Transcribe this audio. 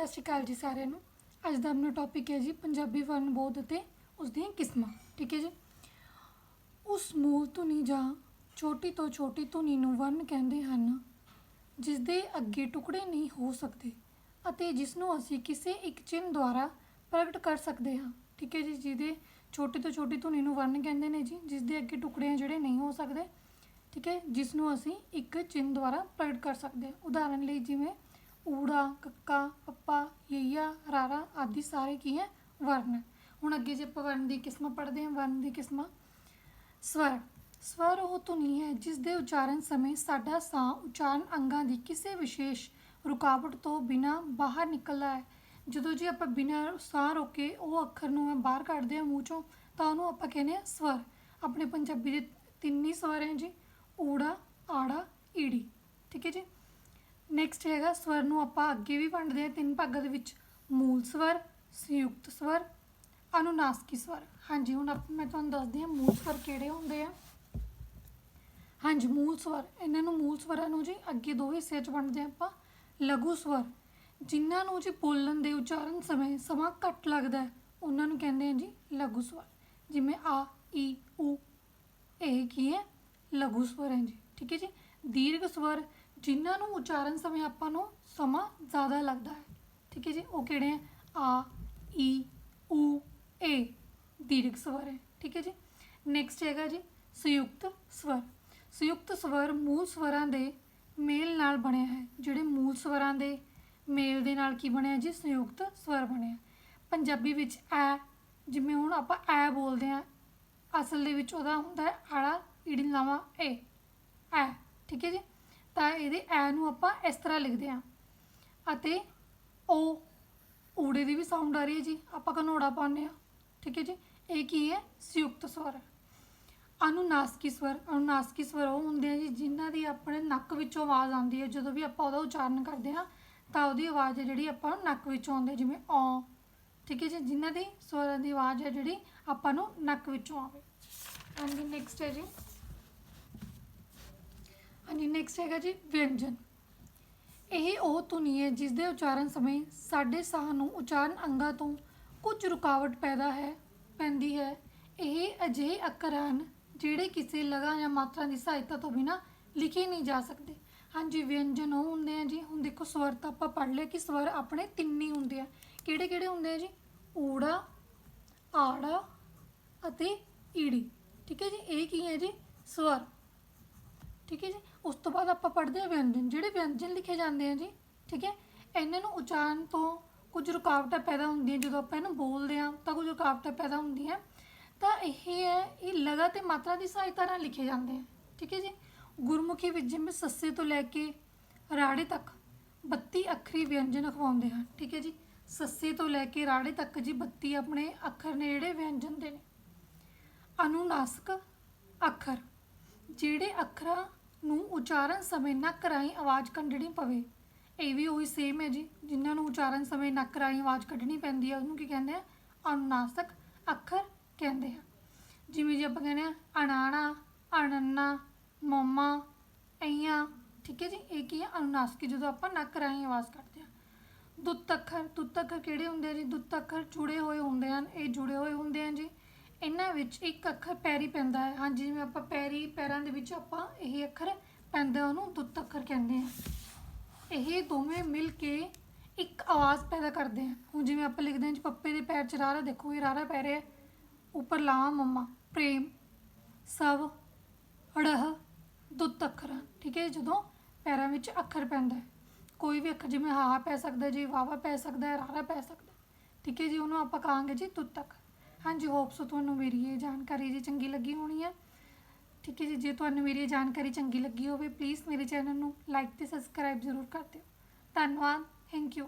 ਸਤਿ ਸ਼੍ਰੀ ਅਕਾਲ ਜੀ ਸਾਰਿਆਂ ਨੂੰ। ਅੱਜ ਦਾ ਆਪਣਾ ਟੌਪਿਕ ਹੈ ਜੀ ਪੰਜਾਬੀ ਵਰਨ ਬੋਧ ਅਤੇ ਉਸ ਦੀਆਂ ਕਿਸਮਾਂ, ਠੀਕ ਹੈ ਜੀ? ਉਸ ਮੂਲ ਧੁਨੀ ਜਾਂ ਛੋਟੀ ਤੋਂ ਛੋਟੀ ਧੁਨੀ ਨੂੰ ਵਰਨ ਕਹਿੰਦੇ ਹਨ ਜਿਸ ਦੇ ਅੱਗੇ ਟੁਕੜੇ ਨਹੀਂ ਹੋ ਸਕਦੇ ਅਤੇ ਜਿਸ ਨੂੰ ਅਸੀਂ ਕਿਸੇ ਇੱਕ ਚਿੰਨ੍ਹ ਦੁਆਰਾ ਪ੍ਰਗਟ ਕਰ ਸਕਦੇ ਹਾਂ, ਠੀਕ ਹੈ ਜੀ? ਜਿਹਦੇ ਛੋਟੀ ਤੋਂ ਛੋਟੀ ਧੁਨੀ ਨੂੰ ਵਰਨ ਕਹਿੰਦੇ ਨੇ ਜੀ ਜਿਸ ਦੇ ਅੱਗੇ ਟੁਕੜੇ ਆ ਜਿਹੜੇ ਨਹੀਂ ਹੋ ਸਕਦੇ, ਠੀਕ ਹੈ? ਜਿਸ ਨੂੰ ਅਸੀਂ ਇੱਕ ਚਿੰਨ੍ਹ ਦੁਆਰਾ ਪ੍ਰਗਟ ਕਰ ਸਕਦੇ ਹਾਂ। ਉਦਾਹਰਨ ਲਈ ਜਿਵੇਂ ਊੜਾ, ਕੱਕਾ, ਪੱਪਾ, ਯਈਆ, ਰਾਰਾ ਆਦਿ ਸਾਰੇ ਕੀ ਹੈ? ਵਰਨ ਹੈ। ਹੁਣ ਅੱਗੇ ਜੇ ਆਪਾਂ ਵਰਨ ਦੀ ਕਿਸਮਾਂ ਪੜ੍ਹਦੇ ਹਾਂ ਵਰਨ ਦੀ ਕਿਸਮਾਂ ਸਵਰ। ਸਵਰ ਉਹ ਧੁਨੀ ਹੈ ਜਿਸ ਦੇ ਉਚਾਰਨ ਸਮੇਂ ਸਾਡਾ ਸਾਹ ਉਚਾਰਨ ਅੰਗਾਂ ਦੀ ਕਿਸੇ ਵਿਸ਼ੇਸ਼ ਰੁਕਾਵਟ ਤੋਂ ਬਿਨਾਂ ਬਾਹਰ ਨਿਕਲਦਾ ਹੈ। ਜਦੋਂ ਜੀ ਆਪਾਂ ਬਿਨਾਂ ਸਾਹ ਰੋਕੇ ਉਹ ਅੱਖਰ ਨੂੰ ਮੈਂ ਬਾਹਰ ਕੱਢਦੇ ਹਾਂ ਮੂੰਹ ਚੋਂ, ਤਾਂ ਉਹਨੂੰ ਆਪਾਂ ਕਹਿੰਦੇ ਹਾਂ ਸਵਰ। ਆਪਣੇ ਪੰਜਾਬੀ ਦੇ ਤਿੰਨ ਹੀ ਸਵਰ ਹੈ ਜੀ, ਊੜਾ, ਆੜਾ, ਈੜੀ। ਠੀਕ ਹੈ ਜੀ? ਨੈਕਸਟ ਹੈਗਾ ਸਵਰ ਨੂੰ ਆਪਾਂ ਅੱਗੇ ਵੀ ਵੰਡਦੇ ਹਾਂ, ਤਿੰਨ ਭਾਗਾਂ ਦੇ ਵਿੱਚ ਮੂਲ ਸਵਰ, ਸੰਯੁਕਤ ਸਵਰ, ਅਨੁਨਾਸਕੀ ਸਵਰ। ਹਾਂਜੀ, ਹੁਣ ਆਪ ਮੈਂ ਤੁਹਾਨੂੰ ਦੱਸਦੀ ਹਾਂ ਮੂਲ ਸਵਰ ਕਿਹੜੇ ਹੁੰਦੇ ਆ। ਹਾਂਜੀ, ਮੂਲ ਸਵਰ। ਇਹਨਾਂ ਨੂੰ ਮੂਲ ਸਵਰਾਂ ਨੂੰ ਜੀ ਅੱਗੇ ਦੋ ਹਿੱਸਿਆਂ 'ਚ ਵੰਡਦੇ ਹਾਂ ਆਪਾਂ। ਲਘੂ ਸਵਰ। ਜਿਨ੍ਹਾਂ ਨੂੰ ਜੀ ਬੋਲਣ ਦੇ ਉਚਾਰਨ ਸਮੇਂ ਸਮਾਂ ਘੱਟ ਲੱਗਦਾ ਹੈ, ਉਹਨਾਂ ਨੂੰ ਕਹਿੰਦੇ ਆ ਜੀ ਲਘੂ ਸਵਰ। ਜਿਵੇਂ ਆ, ਈ ਊ ਇਹ ਕੀ ਹੈ? ਲਘੂ ਸਵਰ ਹੈ ਜੀ। ਠੀਕ ਹੈ ਜੀ? ਦੀਰਘ ਸਵਰ ਜਿਨ੍ਹਾਂ ਨੂੰ ਉਚਾਰਨ ਸਮੇਂ ਆਪਾਂ ਨੂੰ ਸਮਾਂ ਜ਼ਿਆਦਾ ਲੱਗਦਾ ਹੈ। ਠੀਕ ਹੈ ਜੀ? ਉਹ ਕਿਹੜੇ ਆ ਆ, ਈ ਊ ਏ, ਦੀਰਘ ਸਵਰ ਹੈ। ਠੀਕ ਹੈ ਜੀ? ਨੈਕਸਟ ਹੈਗਾ ਜੀ, ਸੰਯੁਕਤ ਸਵਰ। ਸੰਯੁਕਤ ਸਵਰ ਮੂਲ ਸਵਰਾਂ ਦੇ ਮੇਲ ਨਾਲ ਬਣਿਆ ਹੈ। ਜਿਹੜੇ ਮੂਲ ਸਵਰਾਂ ਦੇ ਮੇਲ ਦੇ ਨਾਲ ਕੀ ਬਣਿਆ ਜੀ? ਸੰਯੁਕਤ ਸਵਰ ਬਣਿਆ। ਪੰਜਾਬੀ ਵਿੱਚ ਐ, ਜਿਵੇਂ ਹੁਣ ਆਪਾਂ ਐ ਬੋਲਦੇ ਆ ਅਸਲ ਦੇ ਵਿੱਚ ਉਹਦਾ ਹੁੰਦਾ ਹੈ ਆੜਾ ਈੜੀ ਲਾਵਾਂ, ਏ। ਐ। ਠੀਕ ਹੈ ਜੀ? ਤਾਂ ਇਹਦੇ ਐ ਨੂੰ ਆਪਾਂ ਇਸ ਤਰ੍ਹਾਂ ਲਿਖਦੇ ਹਾਂ। ਅਤੇ ਉਹ ਊੜੇ ਦੀ ਵੀ ਸਾਊਂਡ ਆ ਰਹੀ ਹੈ ਜੀ, ਆਪਾਂ ਕਨੋੜਾ ਪਾਉਂਦੇ ਹਾਂ। ਠੀਕ ਹੈ ਜੀ? ਇਹ ਕੀ ਹੈ? ਸੰਯੁਕਤ ਸਵਰ। ਹੈ ਅਨੁਨਾਸਕੀ ਸਵਰ। ਅਨੁਨਾਸਕੀ ਸਵਰ ਉਹ ਹੁੰਦੇ ਆ ਜੀ, ਜਿਨ੍ਹਾਂ ਦੀ ਆਪਣੇ ਨੱਕ ਵਿੱਚੋਂ ਆਵਾਜ਼ ਆਉਂਦੀ ਹੈ। ਜਦੋਂ ਵੀ ਆਪਾਂ ਉਹਦਾ ਉਚਾਰਨ ਕਰਦੇ ਹਾਂ, ਤਾਂ ਉਹਦੀ ਆਵਾਜ਼ ਹੈ ਜਿਹੜੀ ਆਪਾਂ ਨੂੰ ਨੱਕ ਵਿੱਚੋਂ ਆਉਂਦੀ ਹੈ, ਜਿਵੇਂ ਔ ਠੀਕ ਹੈ ਜੀ? ਜਿਨ੍ਹਾਂ ਦੀ ਸਵਰਾਂ ਦੀ ਆਵਾਜ਼ ਹੈ ਜਿਹੜੀ ਆਪਾਂ ਨੂੰ ਨੱਕ ਵਿੱਚੋਂ ਆਵੇ। ਹਾਂਜੀ ਨੈਕਸਟ ਹੈ ਜੀ। ਨੈਕਸਟ ਹੈਗਾ ਜੀ ਵਿਅੰਜਨ। ਇਹ ਉਹ ਧੁਨੀ ਹੈ ਜਿਸ ਦੇ ਉਚਾਰਨ ਸਮੇਂ ਸਾਡੇ ਸਾਹ ਨੂੰ ਉਚਾਰਨ ਅੰਗਾਂ ਤੋਂ ਕੁਝ ਰੁਕਾਵਟ ਪੈਦਾ ਹੈ, ਪੈਂਦੀ ਹੈ। ਇਹ ਅਜਿਹੇ ਅੱਖਰ ਹਨ ਜਿਹੜੇ ਕਿਸੇ ਲਗਾ ਜਾਂ ਮਾਤਰਾ ਦੀ ਸਹਾਇਤਾ ਤੋਂ ਬਿਨਾਂ ਲਿਖੇ ਨਹੀਂ ਜਾ ਸਕਦੇ। ਹਾਂਜੀ, ਵਿਅੰਜਨ ਉਹ ਹੁੰਦੇ ਆ ਜੀ, ਹੁਣ ਦੇਖੋ ਸਵਰ ਤਾਂ ਆਪਾਂ ਪੜ੍ਹ ਲਿਆ ਕਿ ਸਵਰ ਆਪਣੇ ਤਿੰਨ ਹੀ ਹੁੰਦੇ ਆ। ਕਿਹੜੇ ਕਿਹੜੇ ਹੁੰਦੇ ਆ ਜੀ? ਊੜਾ, ਆੜਾ ਅਤੇ ਈੜੀ। ਠੀਕ ਹੈ ਜੀ, ਇਹ ਕੀ ਹੈ ਜੀ? ਸਵਰ। ਠੀਕ ਹੈ ਜੀ? ਉਸ ਤੋਂ ਬਾਅਦ ਆਪਾਂ ਪੜ੍ਹਦੇ ਹਾਂ ਵਿਅੰਜਨ। ਜਿਹੜੇ ਵਿਅੰਜਨ ਲਿਖੇ ਜਾਂਦੇ ਆ ਜੀ, ਠੀਕ ਹੈ? ਇਹਨਾਂ ਨੂੰ ਉਚਾਰਨ ਤੋਂ ਕੁਝ ਰੁਕਾਵਟਾਂ ਪੈਦਾ ਹੁੰਦੀਆਂ, ਜਦੋਂ ਆਪਾਂ ਇਹਨੂੰ ਬੋਲਦੇ ਹਾਂ, ਤਾਂ ਕੁਝ ਰੁਕਾਵਟਾਂ ਪੈਦਾ ਹੁੰਦੀਆਂ। ਤਾਂ ਇਹ ਹੈ, ਇਹ ਲਗਾ ਤੇ ਮਾਤਰਾ ਦੀ ਸਹਾਇਤਾ ਨਾਲ ਲਿਖੇ ਜਾਂਦੇ ਆ, ਠੀਕ ਹੈ ਜੀ? ਗੁਰਮੁਖੀ ਵਿੱਚ ਜਿਵੇਂ ਸੱਸੇ ਤੋਂ ਲੈ ਕੇ ਰਾੜੇ ਤੱਕ 32 ਅੱਖਰੀ ਵਿਅੰਜਨ ਅਖਵਾਉਂਦੇ ਹਨ, ਠੀਕ ਹੈ ਜੀ? ਸੱਸੇ ਤੋਂ ਲੈ ਕੇ ਰਾੜੇ ਤੱਕ ਜੀ 32 ਆਪਣੇ ਅੱਖਰ ਨੇ ਜਿਹੜੇ ਵਿਅੰਜਨ ਦੇ ਨੇ। ਅਨੁਨਾਸਕ ਅੱਖਰ। ਜਿਹੜੇ ਅੱਖਰਾਂ ਨੂੰ ਉਚਾਰਨ ਸਮੇਂ ਨੱਕ ਰਾਹੀਂ ਆਵਾਜ਼ ਕੱਢਣੀ ਪਵੇ। ਇਹ ਵੀ ਉਹੀ ਸੇਮ ਹੈ ਜੀ, ਜਿਨ੍ਹਾਂ ਨੂੰ ਉਚਾਰਨ ਸਮੇਂ ਨੱਕ ਰਾਹੀਂ ਆਵਾਜ਼ ਕੱਢਣੀ ਪੈਂਦੀ ਹੈ, ਉਹਨੂੰ ਕੀ ਕਹਿੰਦੇ ਆ? ਅਨੁਨਾਸਕ ਅੱਖਰ ਕਹਿੰਦੇ ਆ। ਜਿਵੇਂ ਜੀ ਆਪਾਂ ਕਹਿੰਦੇ ਆ, ਅਣਾਣਾ, ਅਣੰਨਾ, ਮੋਮਾ, ਅਈਆਂ, ਠੀਕ ਹੈ ਜੀ, ਇਹ ਕੀ ਹੈ? ਅਨੁਨਾਸਕੀ, ਜਦੋਂ ਆਪਾਂ ਨੱਕ ਰਾਹੀਂ ਆਵਾਜ਼ ਕੱਢਦੇ ਆ। ਦੁੱਤ ਅੱਖਰ ਦੁੱਤ ਅੱਖਰ ਕਿਹੜੇ ਹੁੰਦੇ ਆ ਜੀ? ਦੁੱਤ ਅੱਖਰ ਜੁੜੇ ਹੋਏ ਹੁੰਦੇ ਹਨ, ਇਹ ਜੁੜੇ ਹੋਏ ਹੁੰਦੇ ਆ ਜੀ। ਇਹਨਾਂ ਵਿੱਚ ਇੱਕ ਅੱਖਰ ਪੈਰੀ ਪੈਂਦਾ ਹੈ। ਹਾਂਜੀ, ਜਿਵੇਂ ਆਪਾਂ ਪੈਰੀ ਪੈਰਾਂ ਦੇ ਵਿੱਚ ਆਪਾਂ ਇਹ ਅੱਖਰ ਪੈਂਦਾ, ਉਹਨੂੰ ਦੁੱਤ ਅੱਖਰ ਕਹਿੰਦੇ ਆ। ਇਹ ਦੋਵੇਂ ਮਿਲ ਕੇ ਇੱਕ ਆਵਾਜ਼ ਪੈਦਾ ਕਰਦੇ ਆ। ਹੁਣ ਜਿਵੇਂ ਆਪਾਂ ਲਿਖਦੇ ਹਾਂ ਜੀ, ਪੱਪੇ ਦੇ ਪੈਰ ਚ ਰਾਰਾ, ਦੇਖੋ ਇਹ ਰਾਰਾ ਪੈ ਰਿਹਾ। ਉੱਪਰ ਲਾ, ਮੰਮਾ, ਪ੍ਰੇਮ, ਸਵ, ਅੜਹ, ਦੁੱਤ ਅੱਖਰ। ਹਨ। ਠੀਕ ਹੈ ਜਦੋਂ ਪੈਰਾਂ ਵਿੱਚ ਅੱਖਰ ਪੈਂਦਾ ਕੋਈ ਵੀ ਅੱਖਰ ਜਿਵੇਂ ਹਾ ਪੈ ਸਕਦਾ ਜੀ, ਵਾਵਾ ਪੈ ਸਕਦਾ ਹੈ, ਰਾਰਾ ਪੈ ਸਕਦਾ ਠੀਕ ਹੈ ਜੀ, ਉਹਨੂੰ ਆਪਾਂ ਕਹਾਂਗੇ ਜੀ ਦੁੱਤ ਅੱਖਰ। ਹਾਂਜੀ ਹੋਪਸ ਤੁਹਾਨੂੰ ਮੇਰੀ ਇਹ ਜਾਣਕਾਰੀ ਜੀ ਚੰਗੀ ਲੱਗੀ ਹੋਣੀ ਹੈ ਠੀਕ ਹੈ ਜੀ, ਜੇ ਤੁਹਾਨੂੰ ਮੇਰੀ ਇਹ ਜਾਣਕਾਰੀ ਚੰਗੀ ਲੱਗੀ ਹੋਵੇ ਪਲੀਜ਼ ਮੇਰੇ ਚੈਨਲ ਨੂੰ ਲਾਈਕ ਤੇ ਸਬਸਕ੍ਰਾਈਬ ਜ਼ਰੂਰ ਕਰ ਦਿਓ। ਧੰਨਵਾਦ ਥੈਂਕ ਯੂ